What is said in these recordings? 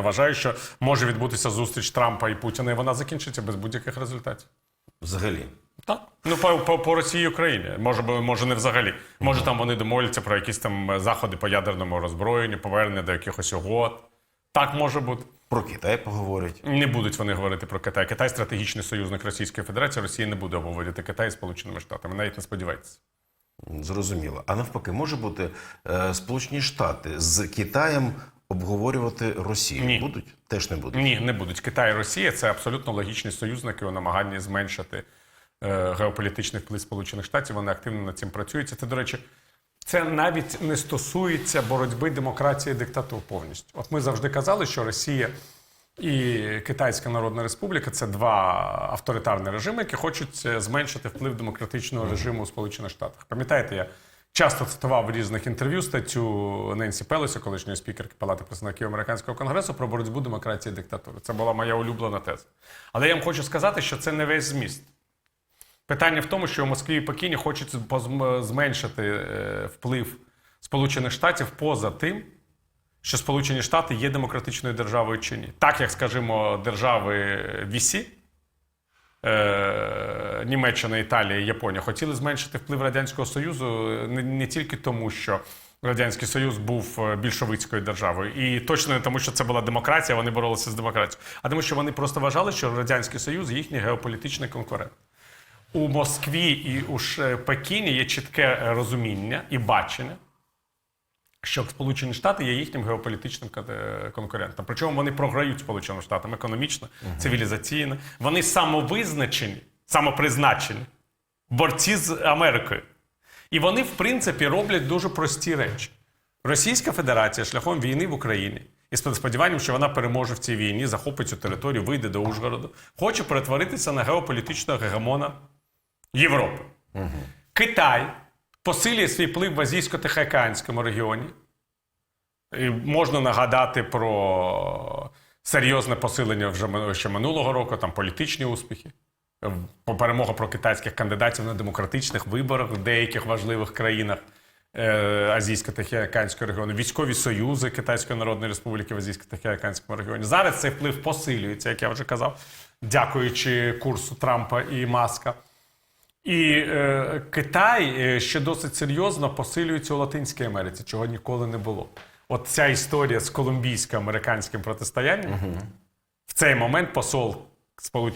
Я вважаю, що може відбутися зустріч Трампа і Путіна, і вона закінчиться без будь-яких результатів. Взагалі. Так. Ну, по, по, по Росії і Україні. Може, може, не взагалі. Може, там вони домовляться про якісь там е, заходи по ядерному роззброєнню, повернення до якихось угод. Так може бути. Про Китай поговорять. Не будуть вони говорити про Китай. Китай стратегічний союзник Російської Федерації. Росія не буде обговорювати Китай з Сполученими Штатами. Навіть не сподівається. Зрозуміло. А навпаки, може бути е, Сполучені Штати з Китаєм обговорювати Росію? Ні. Будуть? Теж не будуть. Ні, не будуть. Китай і Росія це абсолютно логічні союзники у намаганні зменшити е, геополітичний вплив Сполучених Штатів. Вони активно над цим працюють. Це, до речі, це навіть не стосується боротьби демократії і диктатур повністю. От ми завжди казали, що Росія і Китайська Народна Республіка це два авторитарні режими, які хочуть е, зменшити вплив демократичного режиму у Сполучених Штатах. Пам'ятаєте, я часто цитував в різних інтерв'ю статтю Ненсі Пелесі, колишньої спікерки Палати представників американського конгресу, про боротьбу демократії і диктатури. Це була моя улюблена теза. Але я вам хочу сказати, що це не весь зміст. Питання в тому, що в Москві і Пекіні хочуть зменшити е, вплив Сполучених Штатів поза тим, що Сполучені Штати є демократичною державою чи ні. Так як, скажімо, держави Вісі, е, Німеччина, Італія і Японія хотіли зменшити вплив Радянського Союзу е, не, не тільки тому, що Радянський Союз був е, більшовицькою державою, і точно не тому, що це була демократія, вони боролися з демократією, а тому, що вони просто вважали, що Радянський Союз їхній геополітичний конкурент. У Москві і у Пекіні є чітке розуміння і бачення, що Сполучені Штати є їхнім геополітичним конкурентом. Причому вони програють Сполученим Штатам економічно, цивілізаційно. Вони самовизначені, самопризначені борці з Америкою. І вони, в принципі, роблять дуже прості речі. Російська Федерація шляхом війни в Україні і з сподіванням, що вона переможе в цій війні, захопить цю територію, вийде до Ужгороду, хоче перетворитися на геополітичного гегемона Європи. Китай посилює свій вплив в Азійсько-Тихоокеанському регіоні. І можна нагадати про серйозне посилення вже ще минулого року, там політичні успіхи, перемога про китайських кандидатів на демократичних виборах в деяких важливих країнах е, Азійсько-Тихоокеанського регіону, військові союзи Китайської Народної Республіки в Азійсько-Тихоокеанському регіоні. Зараз цей вплив посилюється, як я вже казав, дякуючи курсу Трампа і Маска. І е, Китай е, ще досить серйозно посилюється у Латинській Америці, чого ніколи не було. От ця історія з колумбійсько-американським протистоянням в цей момент посол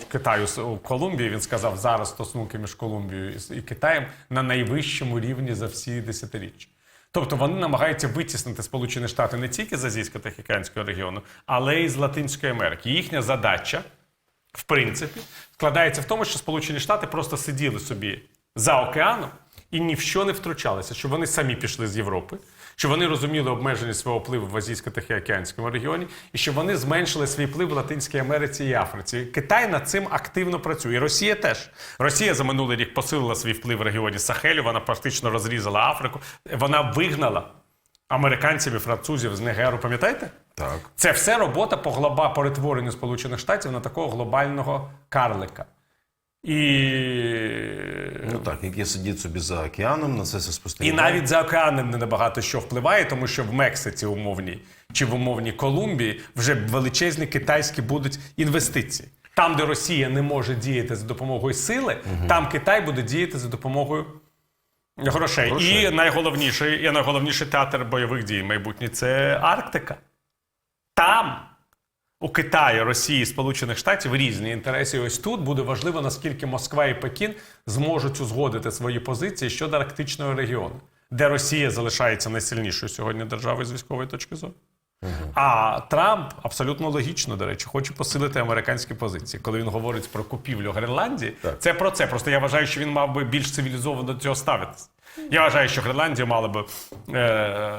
Китаю у Колумбії він сказав, зараз стосунки між Колумбією і і Китаєм на найвищому рівні за всі десятиріччя. Тобто вони намагаються витіснити Сполучені Штати не тільки з Азійсько-Тихоокеанського регіону, але й з Латинської Америки. Їхня задача в принципі, складається в тому, що Сполучені Штати просто сиділи собі за океаном і ні в що не втручалися, що вони самі пішли з Європи, що вони розуміли обмеження свого впливу в Азійсько-Тихоокеанському регіоні, і що вони зменшили свій вплив в Латинській Америці і Африці. Китай над цим активно працює. І Росія теж. Росія за минулий рік посилила свій вплив в регіоні Сахелю, вона практично розрізала Африку, вона вигнала американців і французів з Нігеру. Пам'ятаєте? Так. Це все робота по глоба перетворенню Сполучених Штатів на такого глобального карлика. І, Ну так, який сидить собі за океаном, на це все і навіть за океаном не набагато що впливає, тому що в Мексиці умовній чи в умовній Колумбії вже величезні китайські будуть інвестиції. Там, де Росія не може діяти за допомогою сили, там Китай буде діяти за допомогою грошей. Грошей. І найголовніший, і найголовніший театр бойових дій майбутній це Арктика. Там у Китаї, Росії, Сполучених Штатів різні інтереси. І ось тут буде важливо, наскільки Москва і Пекін зможуть узгодити свої позиції щодо арктичного регіону, де Росія залишається найсильнішою сьогодні державою з військової точки зору. А Трамп абсолютно логічно, до речі, хоче посилити американські позиції. Коли він говорить про купівлю Гренландії, це про це. Просто я вважаю, що він мав би більш цивілізовано до цього ставитися. Я вважаю, що Гренландія мала би е-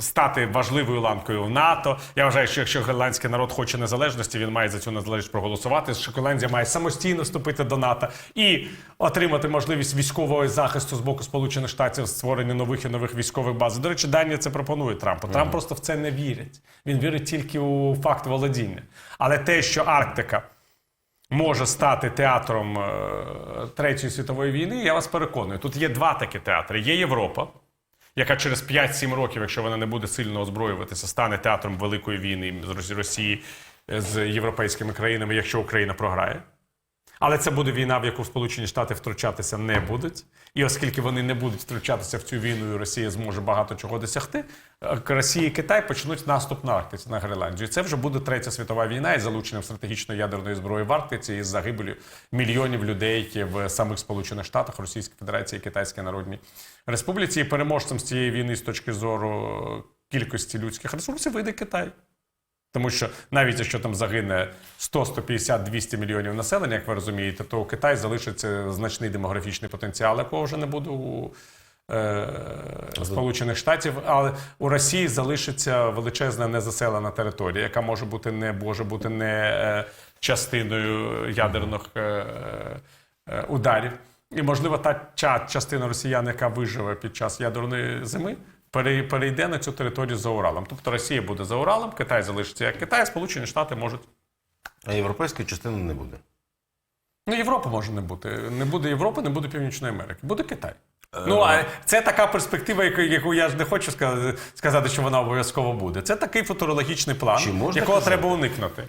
стати важливою ланкою в НАТО. Я вважаю, що якщо гренландський народ хоче незалежності, він має за цю незалежність проголосувати. Що Гренландія має самостійно вступити до НАТО і отримати можливість військового захисту з боку Сполучених Штатів, створення нових і нових військових баз. До речі, Данія це пропонує Трампу. Трамп просто в це не вірить. Він вірить тільки у факт володіння. Але те, що Арктика може стати театром е, Третьої світової війни, я вас переконую. Тут є два такі театри: є Європа, яка через 5-7 років, якщо вона не буде сильно озброюватися, стане театром великої війни з Росі- Росії е, з європейськими країнами, якщо Україна програє. Але це буде війна, в яку Сполучені Штати втручатися не будуть. І оскільки вони не будуть втручатися в цю війну, і Росія зможе багато чого досягти, е, Росія і Китай почнуть наступ на Арктиці, на Гренландію. Це вже буде третя світова війна із залученням стратегічної ядерної зброї в Арктиці і з загибелю мільйонів людей які в самих Сполучених Штатах, Російській Федерації Китайській Народній Республіці. І переможцем з цієї війни з точки зору кількості людських ресурсів вийде Китай. Тому що навіть якщо там загине 100, 150, 200 мільйонів населення, як ви розумієте, то у Китаї залишиться значний демографічний потенціал, якого вже не буде у е, Сполучених Штатів. Але у Росії залишиться величезна незаселена територія, яка може бути не може бути не е, частиною ядерних е, е, ударів. І, можливо, та ча- частина росіян, яка виживе під час ядерної зими, перейде на цю територію за Уралом. Тобто Росія буде за Уралом, Китай залишиться як Китай, Сполучені Штати можуть. А європейської частини не буде. Ну, Європи може не бути. Не буде Європи, не буде Північної Америки. Буде Китай. Ну, а це така перспектива, яку, я ж не хочу сказати, що вона обов'язково буде. Це такий футурологічний план, якого казати? треба уникнути.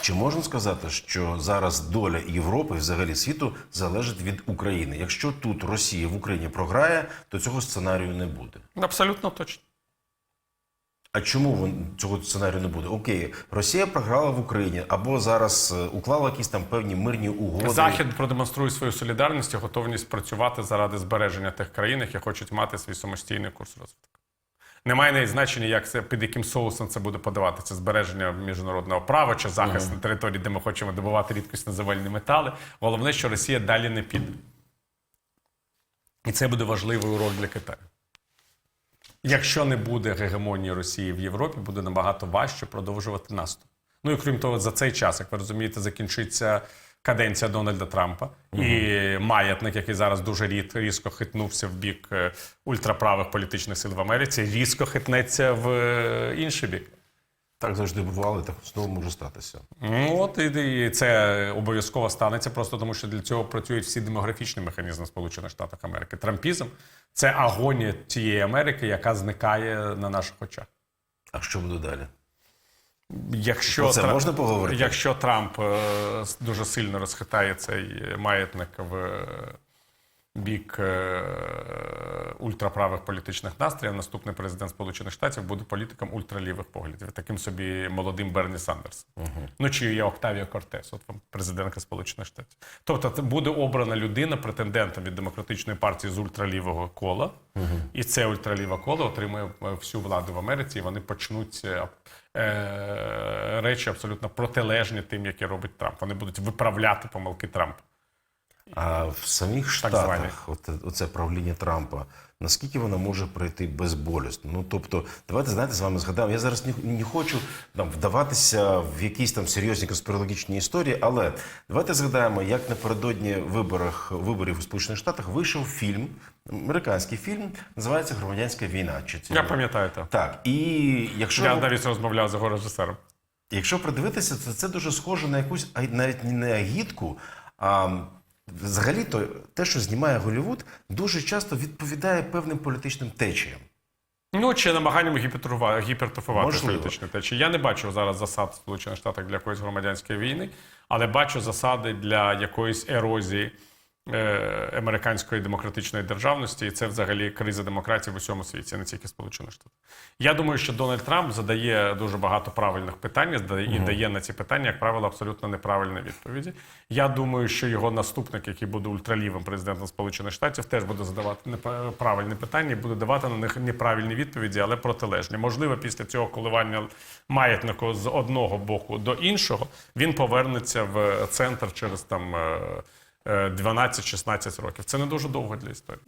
Чи можна сказати, що зараз доля Європи, взагалі світу, залежить від України? Якщо тут Росія в Україні програє, то цього сценарію не буде. Абсолютно точно. А чому цього сценарію не буде? Окей, Росія програла в Україні або зараз е, уклала якісь там певні мирні угоди. Захід продемонструє свою солідарність і готовність працювати заради збереження тих країн, які хочуть мати свій самостійний курс розвитку. Немає навіть значення, як це під яким соусом це буде подаватися збереження міжнародного права чи захист на території, де ми хочемо добувати рідкісні завальні метали. Головне, що Росія далі не піде. І це буде важливий урок для Китаю. Якщо не буде гегемонії Росії в Європі, буде набагато важче продовжувати наступ. Ну і крім того, за цей час, як ви розумієте, закінчиться каденція Дональда Трампа і маятник, який зараз дуже рід, різко хитнувся в бік е, ультраправих політичних сил в Америці, різко хитнеться в е, інший бік. Так завжди бувало, так знову може статися. Ну от і, і це обов'язково станеться, просто тому що для цього працюють всі демографічні механізми Сполучених Штатах Америки. Трампізм це агонія тієї Америки, яка зникає на наших очах. А що буде далі? Якщо Про це Тра- можна поговорити? Якщо Трамп е, дуже сильно розхитає цей маятник в бік е, ультраправих політичних настроїв, наступний президент Сполучених Штатів буде політиком ультралівих поглядів, таким собі молодим Берні Сандерсом. Ну чи є Октавіо Кортес, от вам президентка Сполучених Штатів. Тобто буде обрана людина претендентом від демократичної партії з ультралівого кола, і це ультраліве коло отримує е, всю владу в Америці, і вони почнуть е, е, речі абсолютно протилежні тим, які робить Трамп. Вони будуть виправляти помилки Трампа. А в самих Штатах, оце правління Трампа, наскільки воно може пройти безболісно? Ну тобто, давайте знаєте, з вами згадаємо. Я зараз не, не хочу там вдаватися в якісь там серйозні конспірологічні історії, але давайте згадаємо, як напередодні виборах виборів у Сполучених Штатах вийшов фільм, американський фільм, називається Громадянська війна. Чи це Я пам'ятаю це. так? І якщо Я навіть розмовляв з його режисером. Якщо придивитися, то це дуже схоже на якусь навіть не агітку, а взагалі-то те, що знімає Голівуд, дуже часто відповідає певним політичним течіям. Ну, чи намаганням гіпертрофувати, політичні течії. Я не бачу зараз засад в Сполучених Штатах для якоїсь громадянської війни, але бачу засади для якоїсь ерозії американської демократичної державності, і це взагалі криза демократії в усьому світі, не тільки Сполучених Штатах. Я думаю, що Дональд Трамп задає дуже багато правильних питань і дає на ці питання, як правило, абсолютно неправильні відповіді. Я думаю, що його наступник, який буде ультралівим президентом Сполучених Штатів, теж буде задавати непа- правильні питання і буде давати на них неправильні відповіді, але протилежні. Можливо, після цього коливання маятнику з одного боку до іншого він повернеться в центр через там е, е, 12-16 років. Це не дуже довго для історії.